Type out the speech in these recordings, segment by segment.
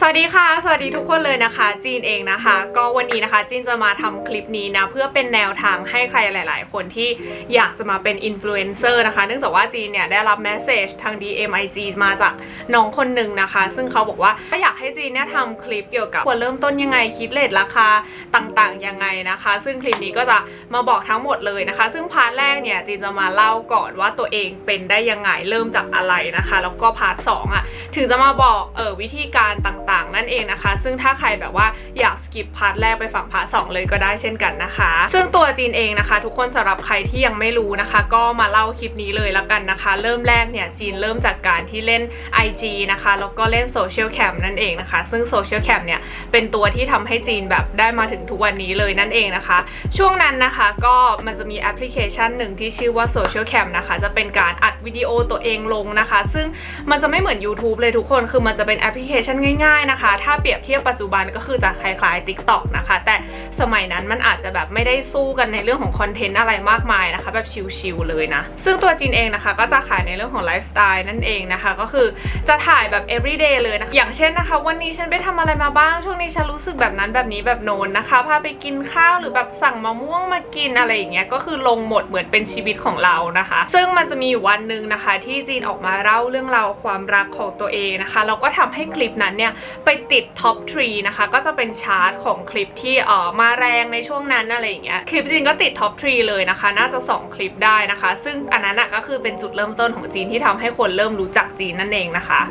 สวัสดีค่ะ สวัสดีทุกคนเลยนะคะ จีนเองนะคะ ก็วันนี้นะคะจีนจะมาทำคลิปนี้นะเพื่อเป็นแนวทางให้ใครหลาย ๆ คนที่อยากจะมาเป็นอินฟลูเอนเซอร์นะคะ เนื่องจากว่าจีนเนี่ยได้รับแมสเซจทาง DM IG มาจากน้องคนหนึ่งนะคะ ซึ่งเขาบอกว่าอยากให้จีนเนี่ยทำคลิปเกี่ยวกับควรเริ่มต้นยังไงคิดเลทราคาต่าง ๆ ยังไงนะคะ ซึ่งคลิปนี้ก็จะมาบอกทั้งหมดเลยนะคะ ซึ่งพาร์ทแรกเนี่ยจีนจะมาเล่าก่อนว่าตัวเองเป็นได้ยังไงเริ่มจากอะไรนะคะ แล้วก็พาร์ทสองอะถึงจะมาบอกเออวิธีการต่างๆ นั่นเองนะคะ ซึ่งถ้าใครแบบว่าอยากสกิปพาร์ทแรกไปฝั่งพาร์ทสองเลยก็ได้เช่นกันนะคะ ซึ่งตัวจีนเองนะคะ ทุกคนสำหรับใครที่ยังไม่รู้นะคะ ก็มาเล่าคลิปนี้เลยละกันนะคะ เริ่มแรกเนี่ยจีนเริ่มจากการที่เล่น IG นะคะแล้วก็เล่นโซเชียลแคมนั่นเองนะคะ ซึ่งโซเชียลแคมเนี่ยเป็นตัวที่ทำให้จีนแบบได้มาถึงทุกวันนี้เลยนั่นเองนะคะ ช่วงนั้นนะคะก็มันจะมีแอปพลิเคชันหนึ่งที่ชื่อว่า Social Cam นะคะ จะเป็นการอัดวิดีโอตัวเองลงนะคะ ซึ่งมันจะไม่เหมือน YouTube เลยทุกคนคือมันจะเป็นแอปพลิเคชันง่ายๆนะคะ ถ้าเปรียบเทียบปัจจุบันก็คือจะคล้ายๆ TikTok นะคะ แต่สมัยนั้นมันอาจจะแบบไม่ได้สู้กันในเรื่องของคอนเทนต์อะไรมากมายนะคะ แบบชิลๆเลยนะ ซึ่งตัวจีนเองนะคะ ก็จะขายในเรื่องของไลฟ์สไตล์นั่นเองนะคะ ก็คือจะถ่ายแบบ everyday เลยนะคะอย่างเช่นนะคะ วันนี้ฉันไปทำอะไรมาบ้างช่วงนี้ฉันรู้สึกแบบนั้นแบบนี้แบบโน้นนะคะพาไปกินข้าวหรือแบบสั่งมะม่วงมากินอะไรอย่างเงี้ยก็คือลงหมดเหมือนเป็นชีวิตของเรานะคะ ซึ่งมันจะมีอยู่วันหนึ่งนะคะ ที่จีนออกมาเล่าเรื่องราวความรักของตัวเองนะคะแล้วก็ทำให้คลิปนั้นเนี่ยไปติดท็อปทรีนะคะ ก็จะเป็นชาร์ตของคลิปที่เออมาแรงในช่วงนั้นอะไรอย่างเงี้ย คลิปจีนก็ติดท็อปทรีเลยนะคะ น่าจะ 2 คลิปได้นะคะ ซึ่งอันนั้นก็คือเป็นจุดเริ่มต้นของจีนที่ทำให้คนเริ่มรู้จักจีนนั่นเองนะคะ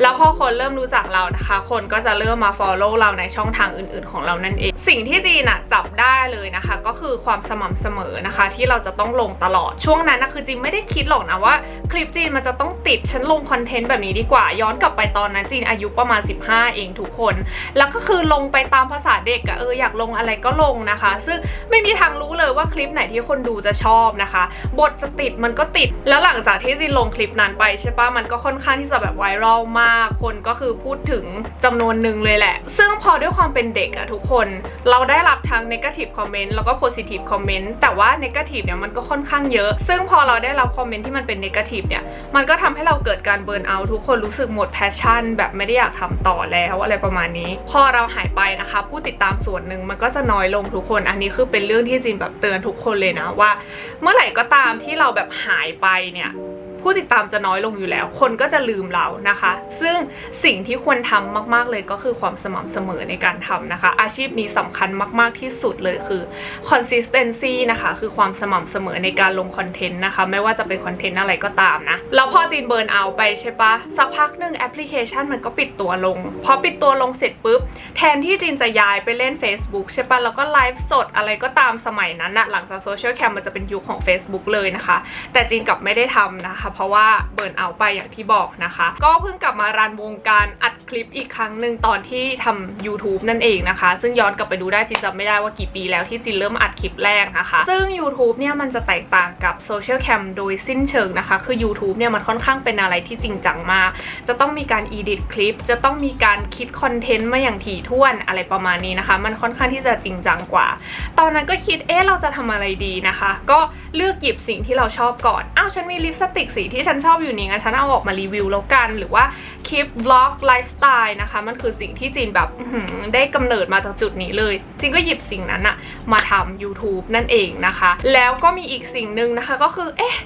แล้วพอคนเริ่มรู้จักเรานะคะ คนก็จะเริ่มมา follow เราในช่องทางอื่น ๆ ของเรานั่นเอง สิ่งที่จีนอะจับได้เลยนะคะ ก็คือความสม่ำเสมอนะคะ ที่เราจะต้องลงตลอดช่วงนั้นนะคือจีนไม่ได้คิดหรอกนะว่า คลิปจีนมันจะต้องติดฉันลงคอนเทนต์แบบนี้ดีกว่า ย้อนกลับไปตอนนั้นจีนอายุประมาณ 15 เองทุกคน แล้วก็คือลงไปตามภาษาเด็กอะเอออยากลงอะไรก็ลงนะคะ ซึ่งไม่มีทางรู้เลยว่าคลิปไหนที่คนดูจะชอบนะคะ บทจะติดมันก็ติดแล้วหลังจากที่จีนลงคลิปนั้นไปใช่ปะมันก็ค่อนข้างที่จะแบบไวรัลมากคนก็คือพูดถึงจำนวนหนึ่งเลยแหละ ซึ่งพอด้วยความเป็นเด็กอะทุกคน เราได้รับทั้ง negative comment แล้วก็ positive comment แต่ว่า negative เนี่ยมันก็ค่อนข้างเยอะ ซึ่งพอเราได้รับคอมเมนต์ที่มันเป็น negative เนี่ย มันก็ทำให้เราเกิดการเบิร์นเอาทุกคนรู้สึกหมดแพชชั่น แบบไม่ได้อยากทำต่อแล้วอะไรประมาณนี้ พอเราหายไปนะคะ ผู้ติดตามส่วนหนึ่งมันก็จะน้อยลงทุกคน อันนี้คือเป็นเรื่องที่จีนแบบเตือนทุกคนเลยนะว่า เมื่อไหร่ก็ตามที่เราแบบหายไปเนี่ย ผู้ติดตามจะน้อยลงอยู่แล้ว คนก็จะลืมเรานะคะ ซึ่งสิ่งที่ควรทำมาก ๆเลยก็คือความสม่ำเสมอในการทำนะคะ อาชีพนี้สำคัญมาก ๆที่สุดเลยคือ consistency นะคะ คือความสม่ำเสมอในการลงคอนเทนต์นะคะ ไม่ว่าจะเป็นคอนเทนต์อะไรก็ตามนะ แล้วพอจีนเบิร์นเอาไปใช่ปะสักพักหนึ่งแอปพลิเคชันมันก็ปิดตัวลง พอปิดตัวลงเสร็จปุ๊บ แทนที่จีนจะย้ายไปเล่น Facebook ใช่ปะแล้วก็ไลฟ์สดอะไรก็ตามสมัยนั้นนะหลังจากโซเชียลแคมมันจะเป็นยุคของ Facebook เลยนะคะ แต่จีนกลับไม่ได้ทำนะคะเพราะว่าเบิร์นเอาไปอย่างที่บอกนะคะ ก็เพิ่งกลับมารันวงการอัดคลิปอีกครั้งหนึ่งตอนที่ทำ YouTube นั่นเองนะคะ ซึ่งย้อนกลับไปดูได้จีนจำไม่ได้ว่ากี่ปีแล้วที่จีนเริ่มอัดคลิปแรกนะคะ ซึ่ง YouTube เนี่ยมันจะแตกต่างกับโซเชียลแคมโดยสิ้นเชิงนะคะ คือ YouTube เนี่ยมันค่อนข้างเป็นอะไรที่จริงจังมาก จะต้องมีการอีดิทคลิป จะต้องมีการคิดคอนเทนต์มาอย่างถี่ถ้วนอะไรประมาณนี้นะคะ มันค่อนข้างที่จะจริงจังกว่า ตอนนั้นก็คิดเอ๊ะเราจะทำอะไรดีนะคะ ก็เลือกหยิบสิ่งที่เราชอบก่อนอ้าวฉันมีลิปสติกสีที่ฉันชอบอยู่นี้งั้นฉันเอาออกมารีวิวแล้วกัน หรือว่าคลิปบล็อกไลฟ์สไตล์นะคะ มันคือสิ่งที่จีนแบบได้กำเนิดมาจากจุดนี้เลยจีนก็หยิบสิ่งนั้นอะมาทำ YouTube นั่นเองนะคะ แล้วก็มีอีกสิ่งหนึ่งนะคะก็คือเอ๊ะ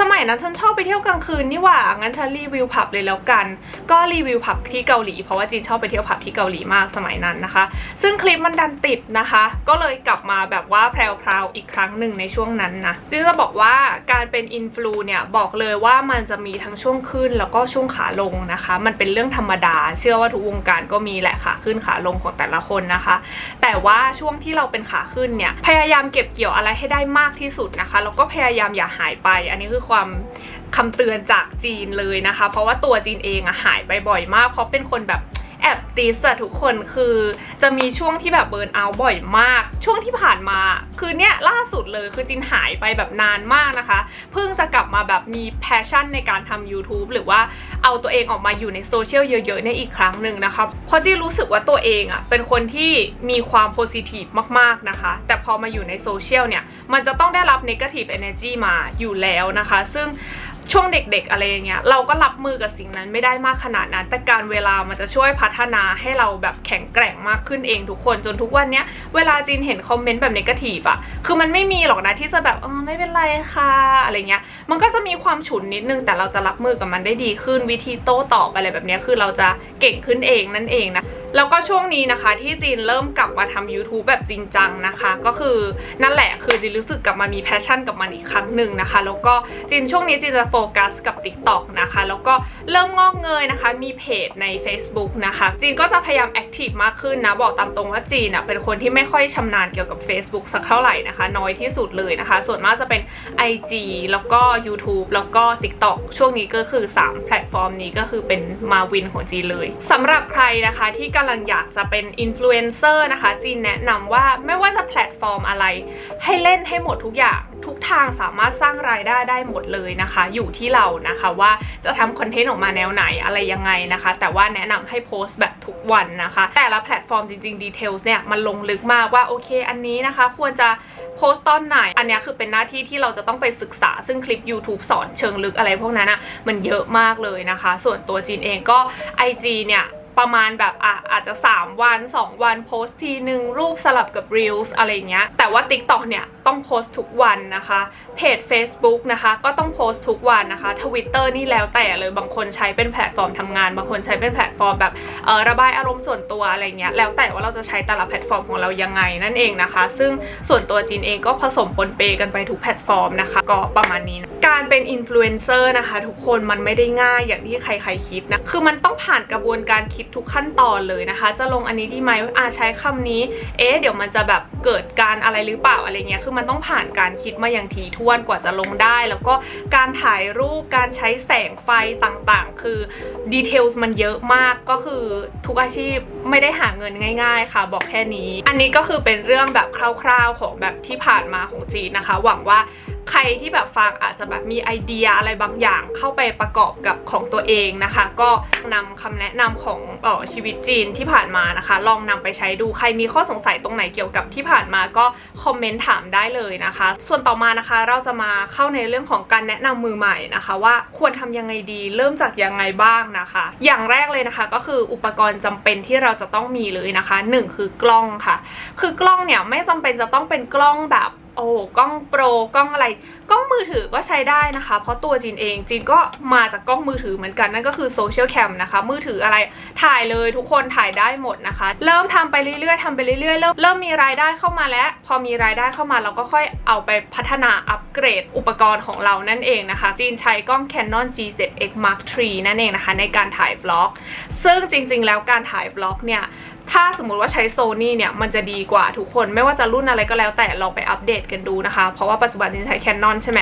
สมัยนั้นฉันชอบไปเที่ยวกลางคืนนี่หว่า งั้นฉันรีวิวผับเลยแล้วกัน ก็รีวิวผับที่เกาหลี เพราะว่าจีนชอบไปเที่ยวผับที่เกาหลีมากสมัยนั้นนะคะ ซึ่งคลิปมันดันติดนะคะ ก็เลยกลับมาแบบว่าแพรวๆอีกครั้งหนึ่งในช่วงนั้นนะซึ่งจะบอกว่าการเป็นอินฟลูเนี่ยบอกเลยว่ามันจะมีทั้งช่วงขึ้นแล้วก็ช่วงขาลงนะคะ มันเป็นเรื่องธรรมดา เชื่อว่าทุกวงการก็มีแหละขาขึ้นขาลงของแต่ละคนนะคะ แต่ว่าช่วงที่เราเป็นขาขึ้นเนี่ยพยายามเก็บเกี่ยวอะไรให้ได้มากที่สุดนะคะแล้วก็พยายามอย่าหายไป อันนี้คือความคำเตือนจากจีนเลยนะคะ เพราะว่าตัวจีนเองอะหายไปบ่อยมาก เพราะเป็นคนแบบ อบติสอะทุกคนคือจะมีช่วงที่แบบเบิร์นเอาบ่อยมาก ช่วงที่ผ่านมาคือเนี่ยล่าสุดเลยคือจินหายไปแบบนานมากนะคะ เพิ่งจะกลับมาแบบมีแพชชั่นในการทำ YouTube หรือว่าเอาตัวเองออกมาอยู่ในโซเชียลเยอะๆเนี่ยอีกครั้งหนึ่งนะคะเพราะจีนรู้สึกว่าตัวเองอะเป็นคนที่มีความโพซิทีฟมากๆนะคะ แต่พอมาอยู่ในโซเชียลเนี่ยมันจะต้องได้รับ negative energy มาอยู่แล้วนะคะ ซึ่ง ช่วงเด็กๆอะไรอย่างเงี้ยเราก็รับมือกับสิ่งนั้นไม่ได้มากขนาดนั้น แต่การเวลามันจะช่วยพัฒนาให้เราแบบแข็งแกร่งมากขึ้นเองทุกคนจนทุกวันเนี้ยเวลาจีนเห็นคอมเมนต์แบบนกาทีฟอะคือมันไม่มีหรอกนะที่จะแบบเออไม่เป็นไรค่ะอะไรเงี้ยมันก็จะมีความฉุนนิดนึงแต่เราจะรับมือกับมันได้ดีขึ้นวิธีโต้ตอบอะไรแบบนี้คือเราจะเก่งขึ้นเองนั่นเองนะ แล้วก็ช่วงนี้นะคะที่จีนเริ่มกลับมาทำ YouTube แบบจริงจังนะคะ ก็คือนั่นแหละคือจีนรู้สึกกลับมามีแพชชั่นกับมันอีกครั้งหนึ่งนะคะ แล้วก็จีนช่วงนี้จีนจะโฟกัสกับ TikTok นะคะ แล้วก็เริ่มงอกเงยนะคะ มีเพจใน Facebook นะคะจีนก็จะพยายามแอคทีฟมากขึ้นนะ บอกตามตรงว่าจีนอะเป็นคนที่ไม่ค่อยชำนาญเกี่ยวกับ Facebook สักเท่าไหร่นะคะ น้อยที่สุดเลยนะคะ ส่วนมากจะเป็น IG แล้วก็ YouTube แล้วก็ TikTok ช่วงนี้ก็คือ 3 แพลตฟอร์มนี้ก็คือเป็นมาวินของจีนเลยสำหรับใครนะคะที่กำลังอยากจะเป็นอินฟลูเอนเซอร์นะคะจีนแนะนำว่าไม่ว่าจะแพลตฟอร์มอะไร ให้เล่นให้หมดทุกอย่างทุกทางสามารถสร้างรายได้ได้หมดเลยนะคะ อยู่ที่เรานะคะว่าจะทำคอนเทนต์ออกมาแนวไหนอะไรยังไงนะคะ แต่ว่าแนะนำให้โพสต์แบบทุกวันนะคะ แต่ละแพลตฟอร์มจริงๆดีเทลเนี่ยมันลงลึกมากว่าโอเค อันนี้นะคะ ควรจะโพสต์ตอนไหน อันนี้คือเป็นหน้าที่ที่เราจะต้องไปศึกษา ซึ่งคลิป YouTube สอนเชิงลึกอะไรพวกนั้นอะมันเยอะมากเลยนะคะ ส่วนตัวจีนเองก็ IG เนี่ย ประมาณแบบอะอาจจะ 3 วัน 2 วันโพสทีหนึ่งรูปสลับกับ Reels อะไรเงี้ย แต่ว่า TikTok เนี่ยต้องโพสทุกวันนะคะ เพจ Facebook นะคะก็ต้องโพสทุกวันนะคะ Twitter นี่แล้วแต่เลยบางคนใช้เป็นแพลตฟอร์มทำงาน บางคนใช้เป็นแพลตฟอร์มแบบเออระบายอารมณ์ส่วนตัวอะไรเงี้ยแล้วแต่ว่าเราจะใช้แต่ละแพลตฟอร์มของเรายังไงนั่นเองนะคะ ซึ่งส่วนตัวจีนเองก็ผสมปนเปกันไปทุกแพลตฟอร์มนะคะก็ประมาณนี้นะการเป็นอินฟลูเอนเซอร์นะคะ ทุกคนมันไม่ได้ง่ายอย่างที่ใครๆคิดนะคือมันต้องผ่านกระบวนการคิดทุกขั้นตอนเลยนะคะ จะลงอันนี้ดีไหมอาใช้คำนี้ เอ๊ะเดี๋ยวมันจะแบบเกิดการอะไรหรือเปล่าอะไรเงี้ยคือมันต้องผ่านการคิดมาอย่างถี่ถ้วนกว่าจะลงได้ แล้วก็การถ่ายรูปการใช้แสงไฟต่างๆ คือดีเทลมันเยอะมากก็คือทุกอาชีพไม่ได้หาเงินง่าย ๆ ค่ะ บอกแค่นี้ อันนี้ก็คือเป็นเรื่องแบบคร่าว ๆของแบบที่ผ่านมาของจีนนะคะ หวังว่า ใครที่แบบฟังอาจจะแบบมีไอเดียอะไรบางอย่างเข้าไปประกอบกับของตัวเองนะคะ ก็นำคำแนะนำของออชีวิตจีนที่ผ่านมานะคะ ลองนำไปใช้ดูใครมีข้อสงสัยตรงไหนเกี่ยวกับที่ผ่านมาก็คอมเมนต์ถามได้เลยนะคะ ส่วนต่อมานะคะเราจะมาเข้าในเรื่องของการแนะนำมือใหม่นะคะ ว่าควรทำยังไงดีเริ่มจากยังไงบ้างนะคะ อย่างแรกเลยนะคะก็คืออุปกรณ์จำเป็นที่เราจะต้องมีเลยนะคะหนึ่งคือกล้องค่ะ คือกล้องเนี่ยไม่จำเป็นจะต้องเป็นกล้องแบบ โอ้กล้องโปรกล้องอะไร กล้องมือถือก็ใช้ได้นะคะ เพราะตัวจีนเองจีนก็มาจากกล้องมือถือเหมือนกันนั่นก็คือโซเชียลแคมนะคะ มือถืออะไรถ่ายเลยทุกคนถ่ายได้หมดนะคะ เริ่มทำไปเรื่อยๆทำไปเรื่อยๆเริ่มเริ่มมีรายได้เข้ามาแล้ว พอมีรายได้เข้ามาเราก็ค่อยเอาไปพัฒนาอัปเกรดอุปกรณ์ของเรานั่นเองนะคะ จีนใช้กล้อง Canon G7X Mark III นั่นเองนะคะ ในการถ่ายบล็อก ซึ่งจริงๆ แล้วการถ่ายบล็อกเนี่ย ถ้าสมมุติว่าใช้โซนี่เนี่ยมันจะดีกว่าทุกคน ไม่ว่าจะรุ่นอะไรก็แล้วแต่ลองไปอัปเดตกันดูนะคะ เพราะว่าปัจจุบันนี้ใช้ Canon ใช่ไหม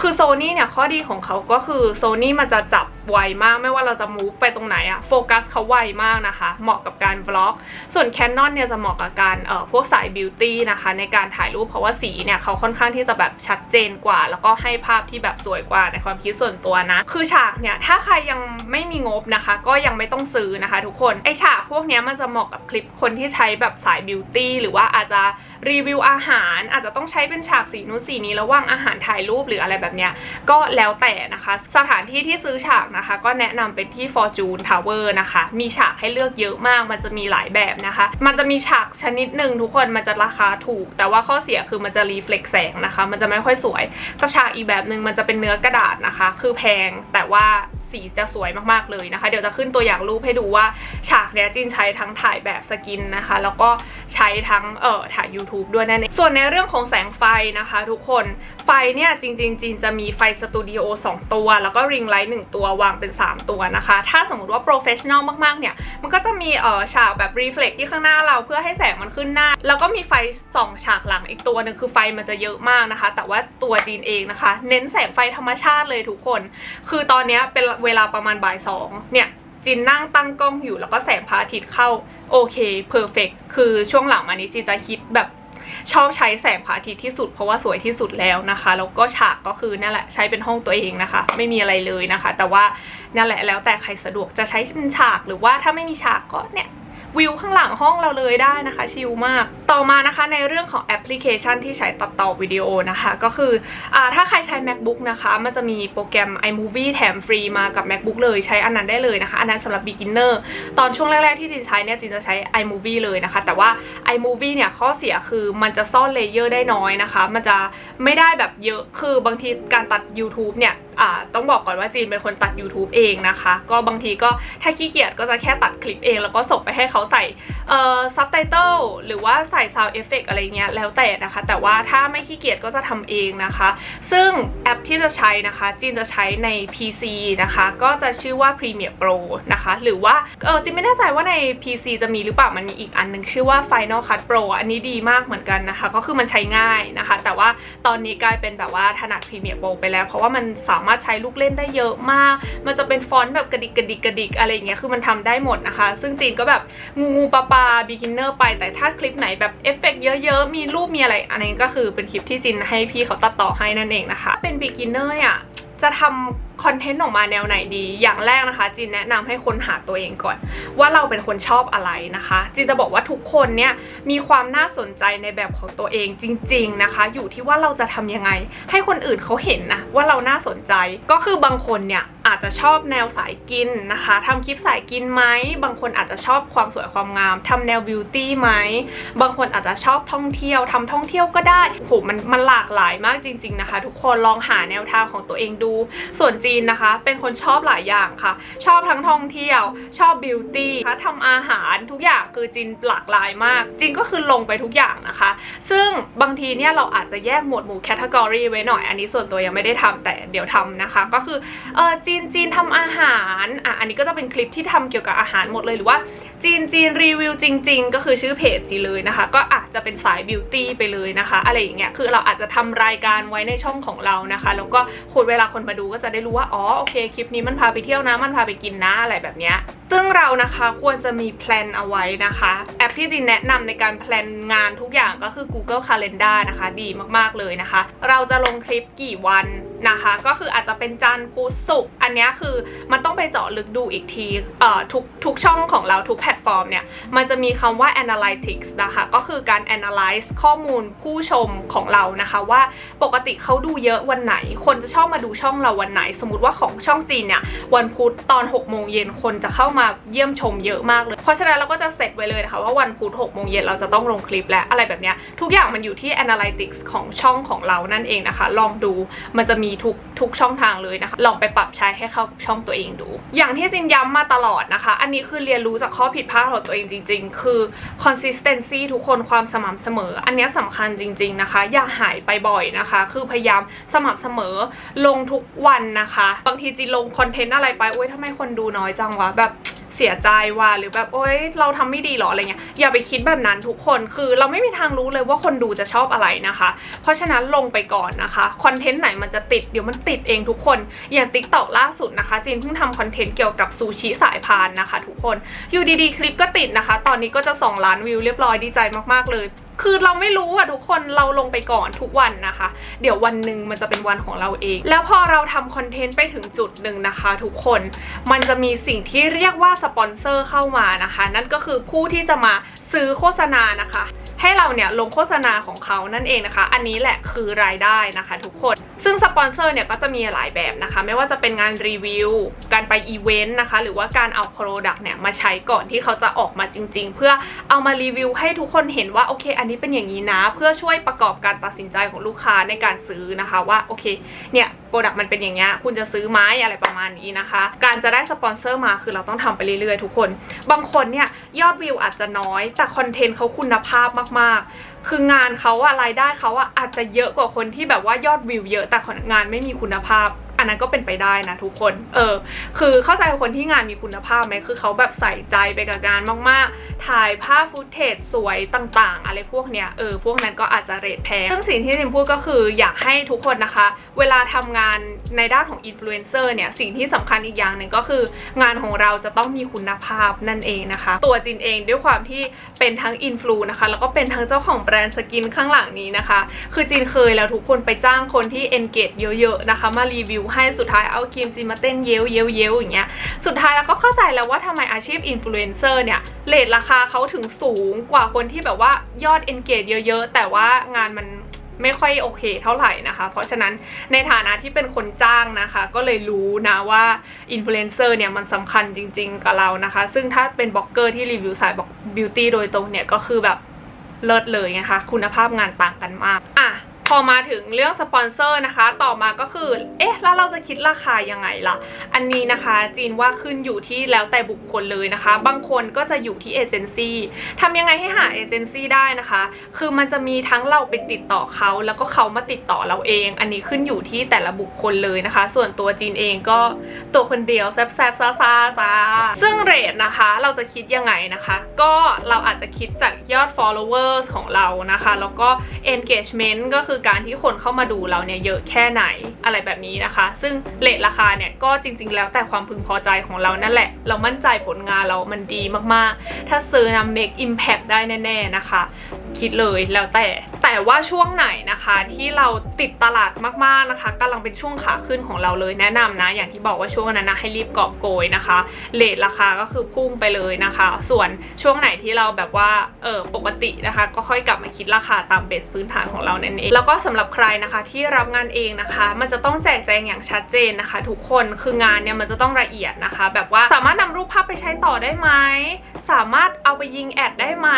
คือโซนี่เนี่ยข้อดีของเขาก็คือโซนี่มันจะจับไวมาก ไม่ว่าเราจะมูฟไปตรงไหนอะโฟกัสเขาไวมากนะคะ เหมาะกับการบล็อก ส่วน Canon เนี่ยจะเหมาะกับการเอ่อพวกสายบิวตี้นะคะ ในการถ่ายรูปเพราะว่าสีเนี่ยเขาค่อนข้างที่จะแบบชัดเจนกว่า แล้วก็ให้ภาพที่แบบสวยกว่าในความคิดส่วนตัวนะ คือฉากเนี่ยถ้าใครยังไม่มีงบนะคะ ก็ยังไม่ต้องซื้อนะคะ ทุกคนไอฉากพวกเนี้ยมันจะเหมาะกับคลิปคนที่ใช้แบบสายบิวตี้หรือว่าอาจจะรีวิวอาหาร อาจจะต้องใช้เป็นฉากสีนู้นสีนี้ระหว่างอาหารถ่ายรูปหรืออะไรแบบเนี้ยก็แล้วแต่นะคะ สถานที่ที่ซื้อฉากนะคะ ก็แนะนำเป็นที่ Fortune Tower นะคะ มีฉากให้เลือกเยอะมากมันจะมีหลายแบบนะคะ มันจะมีฉากชนิดหนึ่งทุกคนมันจะราคาถูก แต่ว่าข้อเสียคือมันจะรีเฟล็กแสงนะคะ มันจะไม่ค่อยสวยกับฉากอีกแบบหนึ่งมันจะเป็นเนื้อกระดาษนะคะ คือแพงแต่ว่า สีจะสวยมากๆเลยนะคะ เดี๋ยวจะขึ้นตัวอย่างรูปให้ดูว่าฉากเนี้ยจินใช้ทั้งถ่ายแบบสกินนะคะ แล้วก็ใช้ทั้งเอ่อถ่าย YouTube ด้วยนั่นเองส่วนในเรื่องของแสงไฟนะคะ ทุกคนไฟเนี่ยจริงๆจินจะมีไฟสตูดิโอ2ตัว แล้วก็ริงไลท์1ตัววางเป็น 3 ตัวนะคะ ถ้าสมมติว่าโปรเฟชชั่นอลมากๆ เนี่ย มันก็จะมีเอ่อฉากแบบรีเฟล็กที่ข้างหน้าเราเพื่อให้แสงมันขึ้นหน้า แล้วก็มีไฟส่องฉากหลังอีกตัวหนึ่งคือไฟมันจะเยอะมากนะคะ แต่ว่าตัวจีนเองนะคะ เน้นแสงไฟธรรมชาติเลยทุกคน คือตอนนี้เป็นเวลาประมาณบ่ายสองเนี่ยจินนั่งตั้งกล้องอยู่แล้วก็แสงพระอาทิตย์เข้าโอเคเพอร์เฟกคือช่วงหลังมานี้จินจะคิดแบบ ชอบใช้แสงพระอาทิตย์ที่สุดเพราะว่าสวยที่สุดแล้วนะคะแล้วก็ฉากก็คือนั่นแหละใช้เป็นห้องตัวเองนะคะ ไม่มีอะไรเลยนะคะ แต่ว่านั่นแหละแล้วแต่ใครสะดวกจะใช้เป็นฉากหรือว่าถ้าไม่มีฉากก็เนี่ย วิวข้างหลังห้องเราเลยได้นะคะชิลมาก ต่อมานะคะในเรื่องของแอปพลิเคชันที่ใช้ตัดต่อวิดีโอนะคะ ก็คืออถ้าใครใช้ macbook นะคะ มันจะมีโปรแกรม iMovie แถมฟรีมากับ macbook เลยใช้อันนั้นได้เลยนะคะ อันนั้นสำหรับ beginner ตอนช่วงแรก ๆ ที่จินใช้เนี่ยจินจะใช้ iMovie เลยนะคะ แต่ว่า iMovie เนี่ยข้อเสียคือมันจะซ่อนเลเยอร์ได้น้อยนะคะ มันจะไม่ได้แบบเยอะคือบางทีการตัด YouTube เนี่ยต้องบอกก่อนว่าจีนเป็นคนตัด YouTube เองนะคะ ก็บางทีก็ถ้าขี้เกียจก็จะแค่ตัดคลิปเอง แล้วก็ส่งไปให้เขาใส่เอ่อซับไตเติลหรือว่าใส่ Sound Effect อะไรเงี้ยแล้วแต่นะคะ แต่ว่าถ้าไม่ขี้เกียจก็จะทำเองนะคะ ซึ่งแอปที่จะใช้นะคะ จีนจะใช้ใน PC นะคะ ก็จะชื่อว่า Premiere Pro นะคะ หรือว่าเออจีนไม่แน่ใจว่าใน PC จะมีหรือเปล่ามันมีอีกอันหนึ่งชื่อว่า Final Cut Pro อันนี้ดีมากเหมือนกันนะคะ ก็คือมันใช้ง่ายนะคะ แต่ว่าตอนนี้กลายเป็นแบบว่าถนัด Premiere Pro ไปแล้ว เพราะว่ามันสาามารถใช้ลูกเล่นได้เยอะมาก มันจะเป็นฟอนต์แบบกระดิกกระดิกกระดิกอะไรอย่างเงี้ยคือมันทำได้หมดนะคะ ซึ่งจีนก็แบบงูงูปลาปลา beginner ไป แต่ถ้าคลิปไหนแบบเอฟเฟกต์เยอะๆ มีรูปมีอะไร อันนี้ก็คือเป็นคลิปที่จีนให้พี่เขาตัดต่อให้นั่นเองนะคะ เป็น beginner เนี่ย จะทำคอนเทนต์ออกมาแนวไหนดี อย่างแรกนะคะจินแนะนำให้คนหาตัวเองก่อน ว่าเราเป็นคนชอบอะไรนะคะจินจะบอกว่าทุกคนเนี่ยมีความน่าสนใจในแบบของตัวเองจริง ๆนะคะ อยู่ที่ว่าเราจะทำยังไง ให้คนอื่นเขาเห็นนะว่าเราน่าสนใจ ก็คือบางคนเนี่ยอาจจะชอบแนวสายกินนะคะทำคลิปสายกินไหม บางคนอาจจะชอบความสวยความงามทำแนวบิวตี้ไหม บางคนอาจจะชอบท่องเที่ยวทำท่องเที่ยวก็ได้โหมันมันหลากหลายมากจริง ๆนะคะ ทุกคนลองหาแนวทางของตัวเองดู ส่วนจีนนะคะ เป็นคนชอบหลายอย่างค่ะ ชอบทั้งท่องเที่ยว ชอบบิวตี้คะทำอาหารทุกอย่างคือจีนหลากหลายมาก จีนก็คือลงไปทุกอย่างนะคะ ซึ่งบางทีเนี่ยเราอาจจะแยกหมวดหมู่แคตตากรีไว้หน่อย อันนี้ส่วนตัวยังไม่ได้ทำแต่เดี๋ยวทำนะคะ ก็คือเออจีีนจีนทำอาหารอะอันนี้ก็จะเป็นคลิปที่ทำเกี่ยวกับอาหารหมดเลยหรือว่าจีนจีนรีวิวจริง ๆ ก็คือชื่อเพจจีเลยนะคะ ก็อาจจะเป็นสายบิวตี้ไปเลยนะคะ อะไรอย่างเงี้ยคือเราอาจจะทำรายการไว้ในช่องของเรานะคะ แล้วก็คนเวลาคนมาดูก็จะได้รู้ว่าอ๋อโอเคคลิปนี้มันพาไปเที่ยวนะมันพาไปกินนะอะไรแบบเนี้ยซึ่งเรานะคะควรจะมีแพลนเอาไว้นะคะ แอปที่จีนแนะนำในการแพลนงานทุกอย่างก็คือ Google Calendar นะคะ ดีมากๆเลยนะคะ เราจะลงคลิปกี่วัน นะคะ ก็คืออาจจะเป็นจันทร์พุธศุกร์อันนี้คือมันต้องไปเจาะลึกดูอีกทีเอ่อทุกทุกช่องของเราทุกแพลตฟอร์มเนี่ย มันจะมีคำว่า analytics นะคะ ก็คือการ analyze ข้อมูลผู้ชมของเรานะคะ ว่าปกติเขาดูเยอะวันไหน คนจะชอบมาดูช่องเราวันไหน สมมติว่าของช่องจีนเนี่ยวันพุธตอน6โมงเย็นคนจะเข้ามาเยี่ยมชมเยอะมากเลย เพราะฉะนั้นเราก็จะเซตไว้เลยนะคะว่าวันพุธ6โมงเย็นเราจะต้องลงคลิปและอะไรแบบนี้ทุกอย่างมันอยู่ที่ analytics ของช่องของเรานั่นเองนะคะ ลองดูมันจะมีทุกทุกช่องทางเลยนะคะ ลองไปปรับใช้ให้เข้าช่องตัวเองดู อย่างที่จินย้ำมาตลอดนะคะ อันนี้คือเรียนรู้จากข้อผิดพลาดของตัวเองจริง ๆ คือ consistency ทุกคนความสม่ำเสมอ อันนี้สำคัญจริง ๆนะคะ อย่าหายไปบ่อยนะคะ คือพยายามสม่ำเสมอลงทุกวันนะคะ บางทีจีนลงคอนเทนต์อะไรไปโอ๊ยทำไมคนดูน้อยจังวะแบบ เสียใจว่าหรือแบบโอ๊ยเราทำไม่ดีหรออะไรเงี้ยอย่าไปคิดแบบนั้นทุกคนคือเราไม่มีทางรู้เลยว่าคนดูจะชอบอะไรนะคะ เพราะฉะนั้นลงไปก่อนนะคะคอนเทนต์ไหนมันจะติดเดี๋ยวมันติดเองทุกคนอย่างติ๊กตอกล่าสุดนะคะจีนเพิ่งทำคอนเทนต์เกี่ยวกับซูชิสายพานนะคะ ทุกคนอยู่ดีๆคลิปก็ติดนะคะ ตอนนี้ก็จะ2ล้านวิวเรียบร้อยดีใจมากๆเลย คือเราไม่รู้อะทุกคนเราลงไปก่อนทุกวันนะคะ เดี๋ยววันหนึ่งมันจะเป็นวันของเราเอง แล้วพอเราทำคอนเทนต์ไปถึงจุดหนึ่งนะคะ ทุกคนมันจะมีสิ่งที่เรียกว่าสปอนเซอร์เข้ามานะคะ นั่นก็คือผู้ที่จะมาซื้อโฆษณานะคะ ให้เราเนี่ยลงโฆษณาของเขานั่นเองนะคะ อันนี้แหละคือรายได้นะคะทุกคน ซึ่งสปอนเซอร์เนี่ยก็จะมีหลายแบบนะคะ ไม่ว่าจะเป็นงานรีวิว การไปอีเวนต์นะคะ หรือว่าการเอาโปรดักต์เนี่ยมาใช้ก่อนที่เขาจะออกมาจริง ๆ เพื่อเอามารีวิวให้ทุกคนเห็นว่าโอเค อันนี้เป็นอย่างนี้นะ เพื่อช่วยประกอบการตัดสินใจของลูกค้าในการซื้อนะคะว่าโอเคเนี่ย โปรดักต์มันเป็นอย่างเงี้ยคุณจะซื้อไหมอะไรประมาณนี้นะคะ การจะได้สปอนเซอร์มาคือเราต้องทำไปเรื่อยๆทุกคน บางคนเนี่ยยอดวิวอาจจะน้อย แต่คอนเทนต์เขาคุณภาพมากๆ คืองานเขาอะรายได้เขาอะอาจจะเยอะกว่าคนที่แบบว่ายอดวิวเยอะแต่งานไม่มีคุณภาพ อันนั้นก็เป็นไปได้นะทุกคน เออ คือเข้าใจคนที่งานมีคุณภาพไหมคือเขาแบบใส่ใจไปกับงานมาก ๆ ถ่ายภาพฟุตเทจสวยต่าง ๆ อะไรพวกเนี้ย เออ พวกนั้นก็อาจจะเรทแพง ซึ่งสิ่งที่จิมพูดก็คืออยากให้ทุกคนนะคะ เวลาทำงานในด้านของอินฟลูเอนเซอร์เนี่ย สิ่งที่สำคัญอีกอย่างหนึ่งก็คืองานของเราจะต้องมีคุณภาพนั่นเองนะคะ ตัวจินเองด้วยความที่เป็นทั้งอินฟลูนะคะ แล้วก็เป็นทั้งเจ้าของแบรนด์สกินข้างหลังนี้นะคะ คือจินเคยแล้วทุกคนไปจ้างคนที่ engage เยอะ ๆ นะคะ มารีวิวให้สุดท้ายเอาครีมจินมาเต้นเย้วเย้วเย้วอย่างเงี้ยสุดท้ายแล้วก็เข้าใจแล้วว่าทำไมอาชีพอินฟลูเอนเซอร์เนี่ยเลทราคาเขาถึงสูงกว่าคนที่แบบว่ายอด engage เยอะๆ แต่ว่างานมันไม่ค่อยโอเคเท่าไหร่นะคะ เพราะฉะนั้นในฐานะที่เป็นคนจ้างนะคะ ก็เลยรู้นะว่าอินฟลูเอนเซอร์เนี่ยมันสำคัญจริง ๆ กับเรานะคะ ซึ่งถ้าเป็นบล็อกเกอร์ที่รีวิวสายบอกบิวตี้โดยตรงเนี่ยก็คือแบบเลิศเลยนะคะ คุณภาพงานต่างกันมากอะ อมาถึงเรื่องสปอนเซอร์นะคะ ต่อมาก็คือ เอ๊ะ แล้วเราจะคิดราคายังไงล่ะ อันนี้นะคะ จีนว่าขึ้นอยู่ที่แล้วแต่บุคคลเลยนะคะ บางคนก็จะอยู่ที่เอเจนซี่ทำยังไงให้หาเอเจนซี่ได้นะคะ คือมันจะมีทั้งเราไปติดต่อเขา แล้วก็เขามาติดต่อเราเอง อันนี้ขึ้นอยู่ที่แต่ละบุคคลเลยนะคะ ส่วนตัวจีนเองก็ตัวคนเดียวแซบแซบซาซาจ้าซึ่งเรทนะคะ เราจะคิดยังไงนะคะ ก็เราอาจจะคิดจากยอด followers ของเรานะคะ แล้วก็ engagement ก็คือการที่คนเข้ามาดูเราเนี่ยเยอะแค่ไหนอะไรแบบนี้นะคะ ซึ่งเลทราคาเนี่ยก็จริง ๆ แล้วแต่ความพึงพอใจของเรานั่นแหละ เรามั่นใจผลงานเรามันดีมากๆ ถ้าซื้อนำ make impact ได้แน่ ๆ นะคะ คิดเลยแล้วแต่ แต่ว่าช่วงไหนนะคะที่เราติดตลาดมากๆนะคะกำลังเป็นช่วงขาขึ้นของเราเลยแนะนำนะ อย่างที่บอกว่าช่วงนั้นนะให้รีบกอบโกยนะคะเลทราคาก็คือพุ่งไปเลยนะคะ ส่วนช่วงไหนที่เราแบบว่าเออปกตินะคะ ก็ค่อยกลับมาคิดราคาตามเบสพื้นฐานของเรานั่นเอง แล้วก็สำหรับใครนะคะที่รับงานเองนะคะ มันจะต้องแจกแจงอย่างชัดเจนนะคะ ทุกคนคืองานเนี่ยมันจะต้องละเอียดนะคะ แบบว่าสามารถนำรูปภาพไปใช้ต่อได้ไหม สามารถเอาไปยิงแอดได้ไหม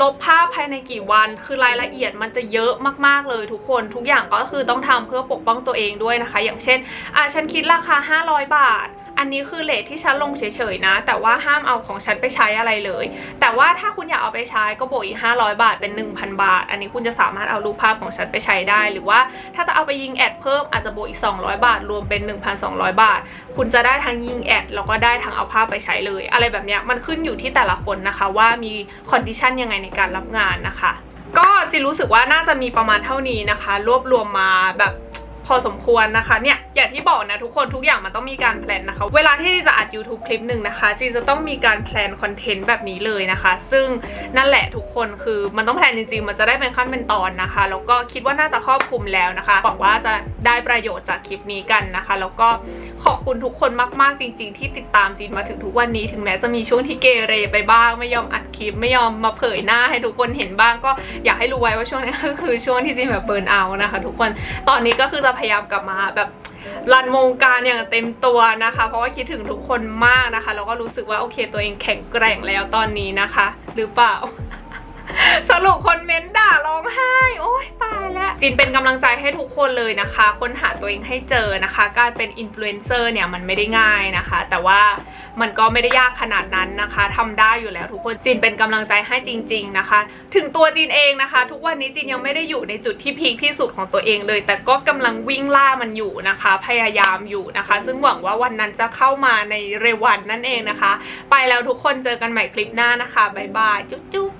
ลบภาพภายในกี่วัน คือรายละเอียดมันจะเยอะมากๆเลยทุกคนทุกอย่างก็คือต้องทำเพื่อปกป้องตัวเองด้วยนะคะ อย่างเช่นอะฉันคิดราคา 500 บาท อันนี้คือเลทที่ฉันลงเฉยๆนะ แต่ว่าห้ามเอาของฉันไปใช้อะไรเลย แต่ว่าถ้าคุณอยากเอาไปใช้ก็บวกอีก 500 บาทเป็น 1,000 บาท อันนี้คุณจะสามารถเอารูปภาพของฉันไปใช้ได้ หรือว่าถ้าจะเอาไปยิงแอดเพิ่มอาจจะบวกอีก 200 บาท รวมเป็น 1,200 บาท คุณจะได้ทั้งยิงแอดแล้วก็ได้ทั้งเอาภาพไปใช้เลย อะไรแบบเนี้ยมันขึ้นอยู่ที่แต่ละคนนะคะ ว่ามีคอนดิชันยังไงในการรับงานนะคะ ก็จิรู้สึกว่าน่าจะมีประมาณเท่านี้นะคะ รวบรวมมาแบบ พอสมควรนะคะเนี่ยอย่างที่บอกนะทุกคนทุกอย่างมันต้องมีการแพลนนะคะ เวลาที่จะอัด YouTube คลิปหนึ่งนะคะจีจะต้องมีการแพลนคอนเทนต์แบบนี้เลยนะคะ ซึ่งนั่นแหละทุกคนคือมันต้องแพลนจริงๆ มันจะได้เป็นขั้นเป็นตอนนะคะแล้วก็คิดว่าน่าจะครอบคลุมแล้วนะคะหวังว่าจะได้ประโยชน์จากคลิปนี้กันนะคะ แล้วก็ขอบคุณทุกคนมากๆจริง ๆ ที่ติดตามจีนมาถึงทุกวันนี้ ถึงแม้จะมีช่วงที่เกเรไปบ้าง ไม่ยอมอัดคลิป ไม่ยอมมาเผยหน้าให้ทุกคนเห็นบ้างก็อยากให้รู้ไว้ว่าช่วงนี้ก็คือช่วงที่จีนแบบเบิร์นเอานะคะ ทุกคนตอนนี้ก็คือจะพยายามกลับมาแบบรันวงการอย่างเต็มตัวนะคะ เพราะว่าคิดถึงทุกคนมากนะคะ แล้วก็รู้สึกว่าโอเคตัวเองแข็งแกร่งแล้วตอนนี้นะคะ หรือเปล่า สรุปคนเม้นด่าร้องไห้ โอ้ยตายแล้ว จินเป็นกำลังใจให้ทุกคนเลยนะคะ ค้นหาตัวเองให้เจอนะคะ การเป็นอินฟลูเอนเซอร์เนี่ยมันไม่ได้ง่ายนะคะ แต่ว่ามันก็ไม่ได้ยากขนาดนั้นนะคะทำได้อยู่แล้วทุกคนจินเป็นกำลังใจให้จริง ๆนะคะ ถึงตัวจินเองนะคะ ทุกวันนี้จินยังไม่ได้อยู่ในจุดที่พีคที่สุดของตัวเองเลย แต่ก็กำลังวิ่งล่ามันอยู่นะคะ พยายามอยู่นะคะ ซึ่งหวังว่าวันนั้นจะเข้ามาในเร็ววันนั่นเองนะคะ ไปแล้วทุกคนเจอกันใหม่คลิปหน้านะคะบ๊ายบายจุ๊บ